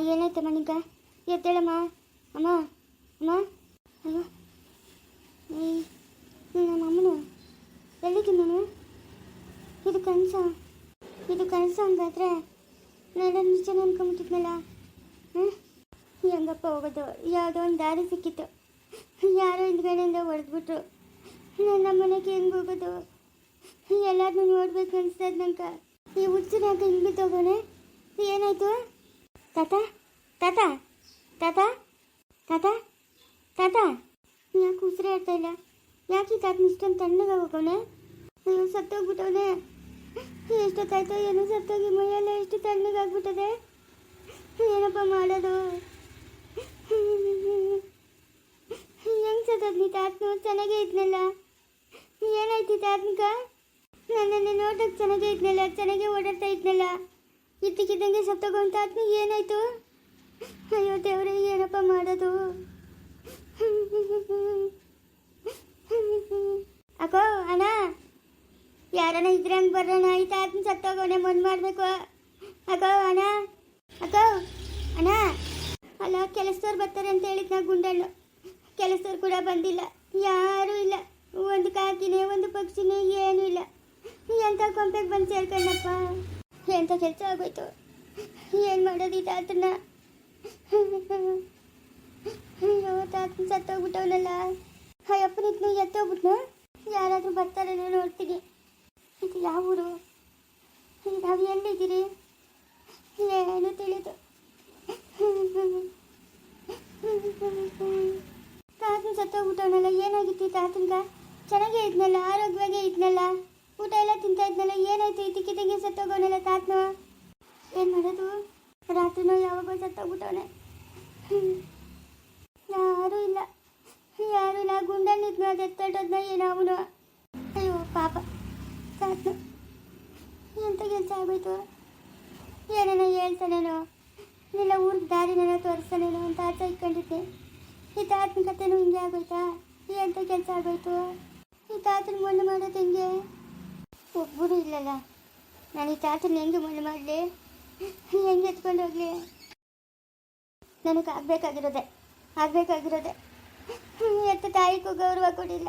ಏನಾಯ್ತಮ್ಮ ನಿಂಗ? ಎದ್ದೇಳಮ್ಮ ಅಮ್ಮ ಅಮ್ಮ ಅಯ್ಯೋ ನಮ್ಮ ಅಮ್ಮನು? ಎಲ್ಲಿಗೆ ನಾನು? ಇದು ಕನಸ. ಇದು ಕನಸ ಹಂಗಾದ್ರೆ ನಾನು ನಿಜ ಅನ್ಕೊಂಬಿಟ್ಟಿದ್ನಲ್ಲ. ಹ್ಞೂ ಹೆಂಗಪ್ಪ ಹೋಗೋದು? ಯಾವುದೋ ಒಂದು ದಾರಿ ಸಿಕ್ಕಿತ್ತು. ಯಾರೋ ಹಿಂದ್ಗಡೆಯಿಂದ ಹೊಡೆದ್ಬಿಟ್ರು. ನನ್ನ ಮನೆಗೆ ಹೆಂಗೆ ಹೋಗೋದು? ಎಲ್ಲಾರನ್ನೂ ನೋಡ್ಬೇಕು ಅನ್ಸ್ತದ ನಂಗೆ. ಈ ಹುಡ್ಸಿನ ಯಾಕೆ ಹಿಂಗೆ ಬಿದ್ದೋಗೋನೆ ಏನಾಯ್ತು? ತಾತ ತಾತ ತಾತ ತಾತ ತಾತ. ಯಾಕೆ ಉಸಿರೇ ಆಡ್ತಾ ಇಲ್ಲ? ಯಾಕೆ ಈ ತಾತನ ಇಷ್ಟೊಂದು ತಣ್ಣಗೆ ಹೋಗೋನೆ ಅಯ್ಯೋ, ಸತ್ತೋಗ್ಬಿಟ್ಟವನೆ. ಎಷ್ಟೊತ್ತಾಯ್ತು ಏನೋ ಸತ್ತೋಗಿ ಮೈಯೆಲ್ಲ ಎಷ್ಟು ತಣ್ಣಗಾಗ್ಬಿಟ್ಟದೆ ಏನಪ್ಪ ಮಾಡೋದು? ಹೆಂಗೆ ಸತ್ತೋದ್ ನೀ ತಾತನು ಚೆನ್ನಾಗೇ ಇದ್ನಲ್ಲ. ಏನಾಯ್ತು ತಾತನ್ಕ ನನ್ನನ್ನು ನೋಡೋಕೆ ಚೆನ್ನಾಗೇ ಇದ್ನಲ್ಲ, ಚೆನ್ನಾಗೇ ಓಡಾಡ್ತಾ ಇದ್ನಲ್ಲ. ಇದ್ದಕ್ಕಿದ್ದಂಗೆ ಸತ್ತೋಗೋಂತ ಆದ್ಮೇಲೆ ಏನಾಯ್ತು? ಅಯ್ಯೋ ದೇವ್ರೆ, ಏನಪ್ಪ ಮಾಡೋದು? ಅಕ್ಕೋ, ಅಣ್ಣ, ಯಾರನ ಹಂಗೆ ಬರೋಣ? ಆಯ್ತಾ ಆತ್ಮ ಸತ್ತೋಗೋಣ ಮನ್ ಮಾಡ್ಬೇಕು. ಅಕ್ಕೋ, ಅಣ್ಣ ಅಕ್ಕೋ, ಅಣ್ಣ. ಅಲ್ಲ, ಕೆಲಸದವ್ರು ಬರ್ತಾರೆ ಅಂತ ಹೇಳಿದ್ ನಾ ಗುಂಡಣ್ಣು. ಕೆಲಸದವ್ರು ಕೂಡ ಬಂದಿಲ್ಲ. ಯಾರೂ ಇಲ್ಲ. ಒಂದು ಕಾಕಿನೇ, ಒಂದು ಪಕ್ಷಿನೇ, ಏನೂ ಇಲ್ಲ. ಎಂಥ ಕೊಂಪೆಗೆ ಬಂದು ಸೇರ್ಕೊಂಡಪ್ಪ? ಎಂಥ ಕೆಲಸ ಆಗೋಯ್ತು? ಏನು ಮಾಡೋದು ತಾತನ ಅಯ್ಯೋ, ತಾತನ ಸತ್ತೋಗ್ಬಿಟ್ಟವನಲ್ಲ. ಅಯ್ಯಪ್ಪನಿದ್ನು ಎತ್ತೋಗ್ಬಿಟ್ನು? ಯಾರಾದರೂ ಬರ್ತಾರೇನೋ ನೋಡ್ತೀನಿ. ಇದು ಯಾವ ಊರು? ನಾವು ಎಲ್ಲಿದ್ದೀರಿ? ಏನು ತಿಳಿದು. ತಾತನ ಸತ್ತೋಗ್ಬಿಟ್ಟವನಲ್ಲ, ಏನಾಗಿತ್ತು ತಾತನ್ಗ? ಚೆನ್ನಾಗೇ ಇದ್ನಲ್ಲ, ಆರೋಗ್ಯವಾಗೇ ಇದ್ನಲ್ಲ? ಊಟ ಎಲ್ಲ ತಿಂತಾ ಇದ್ನಲ್ಲ, ಏನಾಯ್ತು? ಇದ್ದಕ್ಕಿದ್ದಂಗೆ ಸತ್ತೋಗೋನಲ್ಲ ತಾತನ? ಏನು ಮಾಡೋದು? ರಾತ್ರಿನೋ ಯಾವಾಗೋ ಸತ್ತೋಗ್ಬಿಟ್ಟವನೆ. ಯಾರೂ ಇಲ್ಲ. ಯಾರು ಇಲ್ಲ. ಗುಂಡಲ್ಲಿದ್ನು ಅದು ಎತ್ತೋಟದ್ನ ಏನಾವನು ಅಯ್ಯೋ, ಪಾಪ. ತಾತನು. ಎಂತ ಕೆಲಸ ಆಗೋಯ್ತು ಏನೇನೋ ಹೇಳ್ತಾನೇನೋ? ಇಲ್ಲ ಊರಿಗೆ ದಾರಿನೇನೋ ತೋರಿಸ್ತಾನೇನೋ ಅಂತ ಆಚೆ ಇಟ್ಕೊಂಡಿದ್ದೆ. ಈ ತಾತನ ಕತೆನೂ ಹಿಂಗೆ ಆಗೋಯ್ತಾ? ಎಂತ ಕೆಲಸ ಆಗೋಯ್ತು ಈ ತಾತನ ಮಣ್ಣು ಮಾಡೋದು ಹೆಂಗೆ? ಒಬ್ಬರು ಇಲ್ಲಲ್ಲ? ನಾನು ಈ ತಾತನ ಹೆಂಗೆ ಮನೆ ಮಾಡಲಿ? ಹೆಂಗೆ ಎತ್ಕೊಂಡು ಹೋಗಲಿ? ನನಗೆ ಆಗಬೇಕಾಗಿರೋದೆ. ಆಗಬೇಕಾಗಿರೋದೆ. ಎತ್ತ ತಾಯಿಗೂ ಗೌರವ ಕೊಡಿಲ್ಲ.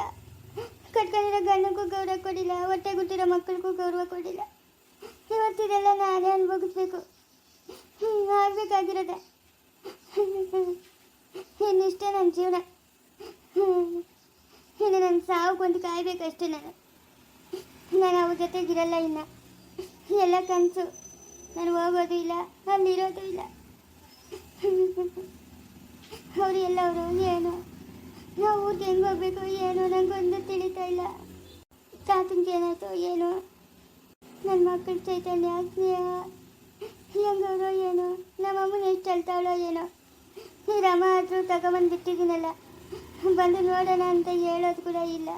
ಕಟ್ಕೊಂಡಿರೋ ಗಂಡಕ್ಕೂ ಗೌರವ ಕೊಡಿಲ್ಲ. ಹೊಟ್ಟೆ ಗುಟ್ಟಿರೋ ಮಕ್ಕಳಿಗೂ ಗೌರವ ಕೊಡಿಲ್ಲ. ಇವತ್ತಿದೆಲ್ಲ ನಾನೇ ಅನುಭವಿಸ್ಬೇಕು. ಆಗಬೇಕಾಗಿರೋದೆ. ಇನ್ನಿಷ್ಟೇ ನನ್ನ ಜೀವನ. ಇನ್ನು ನನ್ನ ಸಾವುಗೊಂದು ಕಾಯ್ಬೇಕಷ್ಟೇ ನಾನು. ನಾನು ಅವ್ರ ಜೊತೆಗಿರಲ್ಲ ಇನ್ನು. ಎಲ್ಲ ಕನಸು. ನಾನು ಹೋಗೋದು ಇಲ್ಲ, ಅಲ್ಲಿರೋದು ಇಲ್ಲ. ಅವರು ಎಲ್ಲವರು ಏನು? ನಾವು ಊರಿಗೆ ಹೆಂಗೆ ಹೋಗ್ಬೇಕು, ಏನು? ನನಗೊಂದು ತಿಳಿತಾ ಇಲ್ಲ. ತಾತನಿಗೆ ಏನಾಯ್ತು, ಏನು? ನನ್ನ ಮಕ್ಕಳ ಚೈತನ್ಯ ಸ್ನೇಹ ಹೆಂಗವರು, ಏನು? ನಮ್ಮಮ್ಮನ ಎಷ್ಟು ಅಳ್ತಾವಳೋ ಏನೋ? ಈ ರಮ ಆದರೂ ತಗೊಂಬಂದು ಬಿಟ್ಟಿದ್ದೀನಲ್ಲ ಬಂದು ನೋಡೋಣ ಅಂತ ಹೇಳೋದು ಕೂಡ ಇಲ್ಲ.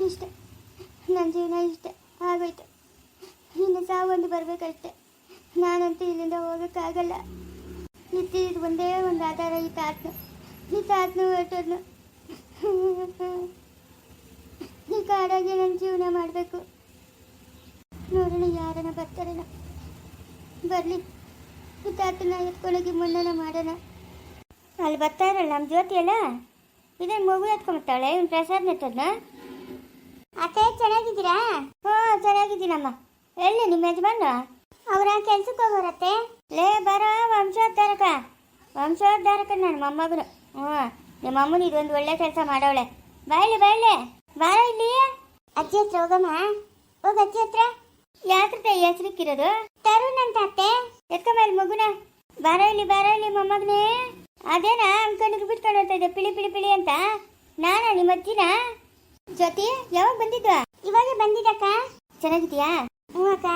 ಇಷ್ಟೆ. ನನ್ನ ಜೀವನ ಇಷ್ಟೆ. ಆಗೋಯ್ತು ಇನ್ನು ಸಾವೊಂದು ಬರಬೇಕಷ್ಟೆ. ನಾನಂತೂ ಇಲ್ಲಿಂದ ಹೋಗೋಕ್ಕಾಗಲ್ಲ. ಇತ್ತಿದ್ದು ಒಂದೇ ಒಂದು ಆಧಾರ ಈ ತಾತನು. ಈ ತಾತನು ಹೊರಟೋದ್ನು ಈ ಕಾಡಾಗೆ ನನ್ನ ಜೀವನ ಮಾಡಬೇಕು. ನೋಡೋಣ ಯಾರನ್ನ ಬರ್ತಾರೇನೋ. ಬರಲಿ. ಈ ತಾತನ ಎತ್ಕೊಂಡೋಗಿ ಮುನ್ನನ ಮಾಡೋಣ. ಅಲ್ಲಿ ಬರ್ತಾ ಇರಲ್ಲ ನಮ್ಮ ಜ್ಯೋತಿ ಅಲ್ಲ? ಇದೇನು ಮಗು ಎತ್ಕೊಂಬತ್ತಾಳೆ ಇವ್ನು ಪ್ರಸಾದ್ನ ನೆಟ್ಟದ್ನ ಅತ್ತೆ ಚೆನ್ನಾಗಿದ್ದೀರಾ? ಹ್ಞೂ ಚೆನ್ನಾಗಿದ್ದೀನಮ್ಮ. ಎಲ್ಲಿ ನಿಮ್ಮ ಯಜಮಾನ ಅವರ ಕೆಲ್ಸಕ್ಕೆ ಹೋಗೋರತ್ತೆ ಲೇ ಬರ ವಂಶೋದ್ಧಾರಕ. ವಂಶೋದ್ಧಾರಕ ನನ್ನ ಮೊಮ್ಮಗನು. ಹ್ಞೂ ನಿಮ್ಮ ಅಮ್ಮನ ಇದೊಂದು ಒಳ್ಳೆ ಕೆಲಸ ಮಾಡವಳೆ ಬಾಯ್ಲಿ ಬಾಯ್ಲಿ. ಬಾರ ಇಲ್ಲಿ. ಅಜ್ಜಿ ಹತ್ರ ಹೋಗಮ್ಮ. ಹೋಗ ಅಜ್ಜಿ ಹತ್ರ. ಯಾತ್ರ ಹೆಸರಿಕ್ಕಿರೋದು? ತರುಣ್ ಅಂತ ಅತ್ತೆ. ಎತ್ಕೊಂಬಲ್ಲಿ ಮಗುನ. ಬಾರ ಇಲ್ಲಿ ಬಾರ ಇಲ್ಲಿ ಮೊಮ್ಮಗನೇ. ಅದೇನಾ ಅಂಕನಿಗೆ ಬಿಟ್ಕೊಂಡು ಹೋಗ್ತಾ ಇದ್ದೆ ಪಿಳಿ ಪಿಳಿ ಪಿಳಿ ಅಂತ. ನಾನಾ ನಿಮ್ಮ ಅಜ್ಜಿನ? ಜ್ಯೋತಿ, ಯಾವಾಗ ಬಂದಿದ್ವಾ? ಇವಾಗ ಬಂದಿದ್ದಕ್ಕ ಚೆನ್ನಾಗಿದ್ಯಾ ಹ್ಞೂ ಅಕ್ಕ.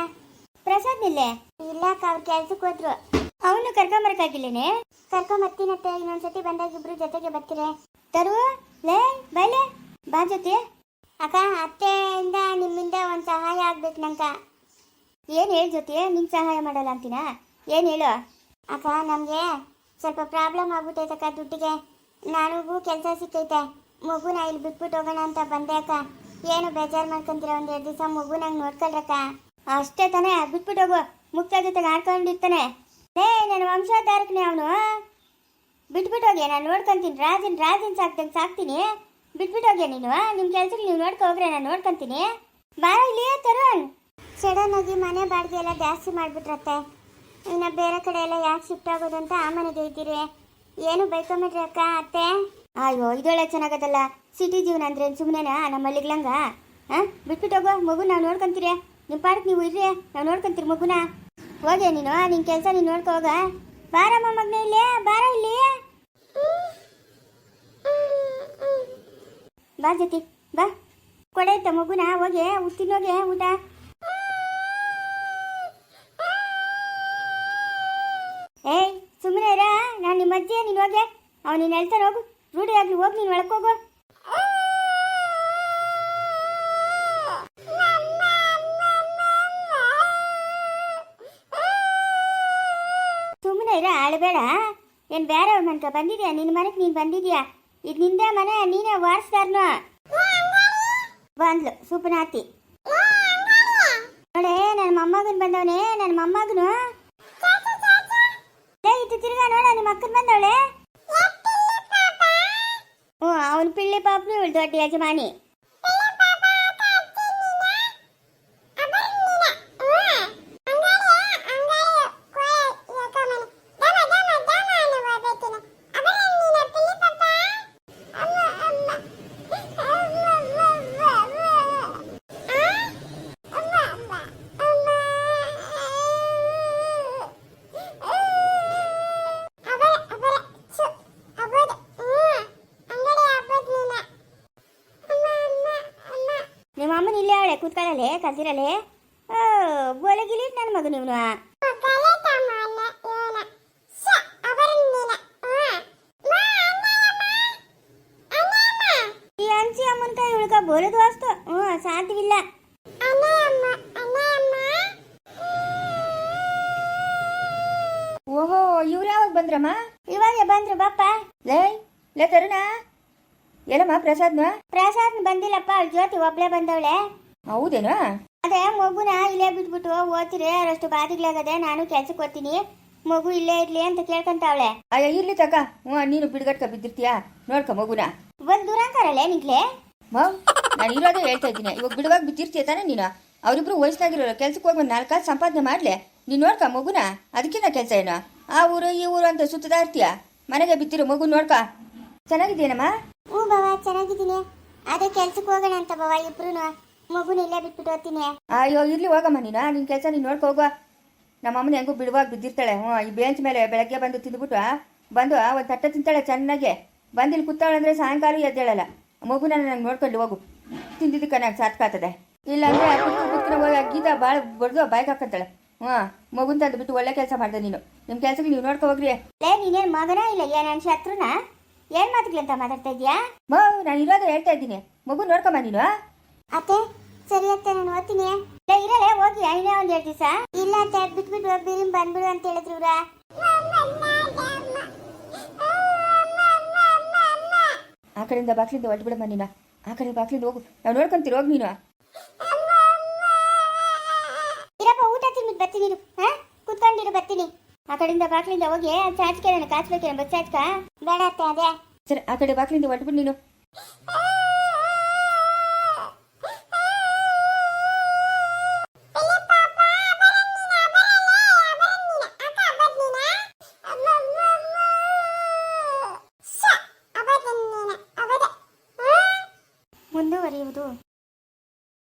ಪ್ರಸಾದ್ ಇಲ್ಲೇ ಇಲ್ಲ ಅಕ್ಕ, ಅವ್ರ ಕೆಲ್ಸಕ್ಕೆ ಹೋದ್ರು. ಅವನು ಕರ್ಕೊಂಬರಕ್ಕಾಗಿಲ್ಲೇನೆ ಕರ್ಕೊಂಬರ್ತೀನತ್ತೆ ಇನ್ನೊಂದ್ಸತಿ ಬಂದಾಗ ಇಬ್ರು ಜೊತೆಗೆ ಬರ್ತೀರಿ. ತರು, ಲೇ, ಬೈಲೆ. ಬಾ ಜೊತೆ ಅಕ್ಕ, ಅತ್ತೆಯಿಂದ ನಿಮ್ಮಿಂದ ಒಂದು ಸಹಾಯ ಆಗ್ಬೇಕು ನಂಕ ಏನು ಹೇಳಿ ಜೊತೆ ನಿಂಗೆ ಸಹಾಯ ಮಾಡಲ್ಲ ಅಂತೀನಾ? ಏನು ಹೇಳು? ಅಕ್ಕ, ನಮಗೆ ಸ್ವಲ್ಪ ಪ್ರಾಬ್ಲಮ್ ಆಗ್ಬಿಟ್ಟೈತಕ್ಕ ದುಡ್ಡಿಗೆ. ನನಗೂ ಕೆಲಸ ಸಿಕ್ಕೈತೆ. ಮಗುನ ಇಲ್ಲಿ ಬಿಟ್ಬಿಟ್ಟು ಹೋಗೋಣ ಅಂತ ಬಂದೆ ಅಕ್ಕ. ಏನು ಬೇಜಾರು ಮಾಡ್ಕೊಂತೀರ ಒಂದು ಎರಡು ದಿವಸ ಮಗು ನಂಗೆ ನೋಡ್ಕೊಳ್ರಕ್ಕ ಅಷ್ಟೇ ತಾನೇ, ಬಿಟ್ಬಿಟ್ಟು ಹೋಗು. ಮುಕ್ತ ಜೊತೆಗೆ ಆಡ್ಕೊಂಡಿರ್ತಾನೆ. ಏ ನನ್ನ ವಂಶಾಧಾರಕನೇ ಅವನು. ಬಿಟ್ಬಿಟ್ಟು ಹೋಗಿ, ನಾನು ನೋಡ್ಕೊಂತೀನಿ. ರಾಜನ್ ರಾಜನ್ ಸಾಕ್ದಂಗೆ ಸಾಕ್ತೀನಿ. ಬಿಟ್ಬಿಟ್ಟು ಹೋಗಿ ನೀನು. ನಿಮ್ಮ ಕೆಲ್ಸಕ್ಕೆ ನೀವು ನೋಡ್ಕೊ ಹೋಗ್ರೆ, ನಾನು ನೋಡ್ಕೊಂತೀನಿ. ಬಾರ ಇಲ್ಲಿ ತರುಣ್. ಸಡನ್ ಆಗಿ ಮನೆ ಬಾಡಿಗೆ ಎಲ್ಲ ಜಾಸ್ತಿ ಮಾಡ್ಬಿಟ್ರತ್ತೆ. ಇನ್ನು ಬೇರೆ ಕಡೆ ಎಲ್ಲ ಯಾಕೆ ಶಿಫ್ಟ್ ಆಗೋದಂತ ಆ ಮನೆಗೆ ಇದ್ದೀರಿ. ಏನು ಬೈಕೊಂಬಿಟ್ರಿ ಅಕ್ಕ, ಅತ್ತೆ? ಅಯ್ಯೋ ಇದೊಳ್ಳೆ ಚೆನ್ನಾಗದಲ್ಲ? ಸಿಟಿ ಜೀವನ ಅಂದ್ರೆ ಸುಮ್ಮನೆನಾ ನಮ್ಮ ಹಳ್ಳಿಗ್ಲಂಗ ಹಾಂ? ಬಿಟ್ಬಿಟ್ಟು ಹೋಗೋ, ಮಗು ನಾವು ನೋಡ್ಕೊಂತೀರಿ. ನಿಮ್ಮ ಪಾರ್ಕ್ ನೀವು ಇರ್ರಿ, ನಾವು ನೋಡ್ಕೊಂತೀರಿ ಮಗುನ. ಹೋಗೆ ನೀನು ನಿನ್ನ ಕೆಲಸ ನೀನು ನೋಡ್ಕೊ ಹೋಗ. ಬಾರಮ್ಮ ಮಗನೇ ಇಲ್ಲಿ, ಬಾರ ಇಲ್ಲಿ. ಬಾ ಜೊತೆ ಬಾ. ಕೊಡೆ ಇತ್ತ ಮಗುನ? ಹೋಗಿ ತಿನ್ನೋಗೆ, ಊಟ. ಏಯ್ ಸುಮ್ಮನೆ ಇರ? ನಾನು ನಿಮ್ಮ ಅಜ್ಜಿ ನೀನು ಹೋಗೆ. ಅವ್ನು ನೀನು ಹೇಳ್ತಾರೆ ಹೋಗು. ರೂಢಿ ಆಗ್ಲಿ ಹೋಗಿ ನೀನು ಒಳಕೋಗು ಸುಮ್ಮನೆ ಇರ ಬೇಡ ಏನು ಬೇರೆ ಮನ್ಕ ಬಂದಿದ್ಯಾ? ನಿನ್ನ ಮನೆಗೆ ನೀನು ಬಂದಿದ್ಯಾ? ಇದು ನಿಂದೇ ಮನೆ, ನೀನೇ ವಾರಿಸ್ತಾರ್ನು ಬಂದ್ಲು, ಸುಪನಾತಿ. ನೋಡೇ ನನ್ನ ಮೊಮ್ಮಗನ್ ಬಂದವನೇ ನನ್ನ ಮೊಮ್ಮಗನು. ತಿರ್ಗಾ ನೋಡ ನಿಮ್ಮ ಅಕ್ಕನ वाटली अजमाने ಕೂತ್ಕೊಳ್ಳಲೆ ಕಲ್ತಿರಲೆ ಓ ಬೋಲಗಿಲಿ ನನ್ನ ಮಗು ನೀವು ಈ ಅಂಚಿ ಅಮ್ಮನ ಕೈ ಉಳ್ಕ ಬೋಲದು ಅಷ್ಟು. ಹ್ಞೂ ಸಾಧ್ಯವಿಲ್ಲ. ಓಹೋ ಇವ್ರು ಯಾವಾಗ ಬಂದ್ರಮ್ಮ? ಇವಾಗ ಬಂದ್ರು ಬಾಪ್ಪ ಲೇ ಲೇ ತರುಣ. ಎಲ್ಲಮ್ಮ ಪ್ರಸಾದ್ನ? ಪ್ರಸಾದ್ ಬಂದಿಲ್ಲಪ್ಪ ಅವ್ಳ ಜ್ಯೋತಿ ಒಬ್ಳೆ ಬಂದವಳೆ. ಹೌದೇನು? ಅದೇ ಮಗುನ ಇಲ್ಲೇ ಬಿಟ್ಬಿಟ್ಟು ಓದ್ತಿರಿ ಅಷ್ಟು ಬಾದಿಗ್ಲಾಗದೆ ನಾನು ಕೆಲ್ಸಕ್ಕೆ ಓದ್ತೀನಿ ಮಗು ಇಲ್ಲೇ ಇರ್ಲಿ ಅಂತ ಕೇಳ್ಕೊಂತಾವಳೆ. ಅಯ್ಯ ಇರ್ಲಿ ತಕ ಹ್ಞೂ ನೀನು ಬಿಡ್ಗಟ್ಕ ಬಿದ್ದಿರ್ತೀಯಾ? ನೋಡ್ಕ ಮಗುನ. ಒಂದ್ ದೂರಂಕಾರಲ್ಲೇ ನಿಗ್ಲೆ ಮೌ ನಾನು ಇರೋದೇ ಹೇಳ್ತಾ ಇದ್ದೀನಿ. ಇವಾಗ ಬಿಡುವಾಗ ಬಿದ್ದಿರ್ತೀಯ ತಾನೇ ನೀನು? ಅವರಿಬ್ರು ವಯಸ್ಸಾಗಿರೋರು ಕೆಲ್ಸಕ್ಕೆ ಹೋಗಿ ಒಂದು ಸಂಪಾದನೆ ಮಾಡ್ಲೆ. ನೀನು ನೋಡ್ಕ ಮಗುನ? ಅದಕ್ಕಿಂತ ಕೆಲಸ ಏನು? ಆ ಊರು ಈ ಊರು ಅಂತ ಸುತ್ತದಾ ಇರ್ತೀಯ? ಮನೆಗೆ ಬಿತ್ತಿರೋ ಮಗು ನೋಡ್ಕ. ಚೆನ್ನಾಗಿದ್ದೀನಮ್ಮ ಹ್ಞೂ ಬಾವ ಚೆನ್ನಾಗಿದ್ದೀನಿ. ಅದೇ ಕೆಲ್ಸಕ್ಕೆ ಹೋಗೋಣ ಅಂತ ಬಾವ ಇಬ್ರು ಮಗುನ ಇಲ್ಲೇ ಬಿಟ್ಬಿಟ್ಟು ಅಯ್ಯೋ ಇರ್ಲಿ ಹೋಗಮ್ಮ ನೀನು. ನಿನ್ ಕೆಲಸ ನೀನ್ ನೋಡ್ಕೊ ಹೋಗುವ. ನಮ್ಮ ಅಮ್ಮನ ಹೆಂಗೂ ಬಿಡುವಾಗ ಬಿದ್ದಿರ್ತಾಳೆ. ಹ್ಞೂ ಈ ಬೆಂಚ್ ಮೇಲೆ ಬೆಳಗ್ಗೆ ಬಂದು ತಿಂದ್ಬಿಟ್ಟು ಬಂದು ಒಂದು ತಟ್ಟೆ ತಿಂತಾಳೆ ಚೆನ್ನಾಗೆ. ಬಂದು ಇಲ್ಲಿ ಕೂತಾಳೆ ಅಂದರೆ ಸಾಯಂಕಾಲ ಎದ್ದೇಳಲ್ಲ. ಮಗುನ ನಂಗೆ ನೋಡ್ಕೊಂಡು ಹೋಗು. ತಿಂದಿದ್ದಕ್ಕೆ ನಂಗೆ ಸಾತ್ಕಾತದೆ ಇಲ್ಲಾಂದ್ರೆ ಕುತ್ಕು ಕುತ್ಕೊಂಡು ಹೋಗಿ ಗೀತ ಭಾಳ ಬಡ್ದು ಬಾಯ್ಗೆ ಹಾಕಂತಾಳೆ. ಹ್ಞೂ ಮಗುನ್ ತಂದು ಬಿಟ್ಟು ಒಳ್ಳೆ ಕೆಲಸ ಮಾಡ್ದೆ ನೀನು. ನಿಮ್ ಕೆಲಸಕ್ಕೆ ನೀವು ನೋಡ್ಕೊ ಹೋಗ್ರಿ. ಲೇ ನೀನೇನ್ ಮಗನ ಇಲ್ಲ? ಏನ್ ಶತ್ರುನ? ಏನ್ ಮಾತುಗಳಂತ ಮಾತಾಡ್ತಾ ಇದೀಯಾ ಮೋ ನಾನು ಇರೋದು ಹೇಳ್ತಾ ಇದ್ದೀನಿ. ಮಗು ನೋಡ್ಕೊಂಬ ನೀನು ಅತ್ತೆ, ಸರಿ ಅತ್ತೆ, ನಾನು ಓದ್ತೀನಿ. ಇರಲೇ ಹೋಗಿ ಐನೇ ಒಂದ್ ಎರಡು ದಿವಸ? ಇಲ್ಲ ಅತ್ತೆ ಬಿಟ್ಬಿಟ್ಟು ಹೋಗಿ ಬಿರಿಂ ಬಂದ್ಬಿಡು ಅಂತ ಹೇಳಿದ್ರು ಇವ್ರ. ಆ ಕಡೆಯಿಂದ ಬಾಕ್ಲಿಂದ ಹೊಟ್ಬಿಡಮ್ಮ ನೀನು. ಆ ಕಡೆ ಬಾಕ್ಲಿಂದ ಹೋಗು. ನಾವು ನೋಡ್ಕೊಂತೀರಿ ಹೋಗಿ ನೀನು. ಇರಪ್ಪ, ಊಟ ತಿನ್ಬಿಟ್ಟು ಬರ್ತೀನಿ ಇರು ಹಾ? ಕುತ್ಕೊಂಡಿರು, ಬರ್ತೀನಿ. ಆ ಕಡೆಯಿಂದ ಬಾಕ್ಲಿಂದ ಹೋಗಿ ಚಾಚ್ಕೆ ಕೇಳೋಣ ಕಾಚ್ಬೇಕೇನು, ಬಸ್ ಚಾಚ್ಕ? ಬೇಡ ಅತ್ತೆ, ಅದೇ. ಸರಿ, ಆ ಕಡೆ ಬಾಕ್ಲಿಂದ ಹೊಟ್ಬಿಡು ನೀನು.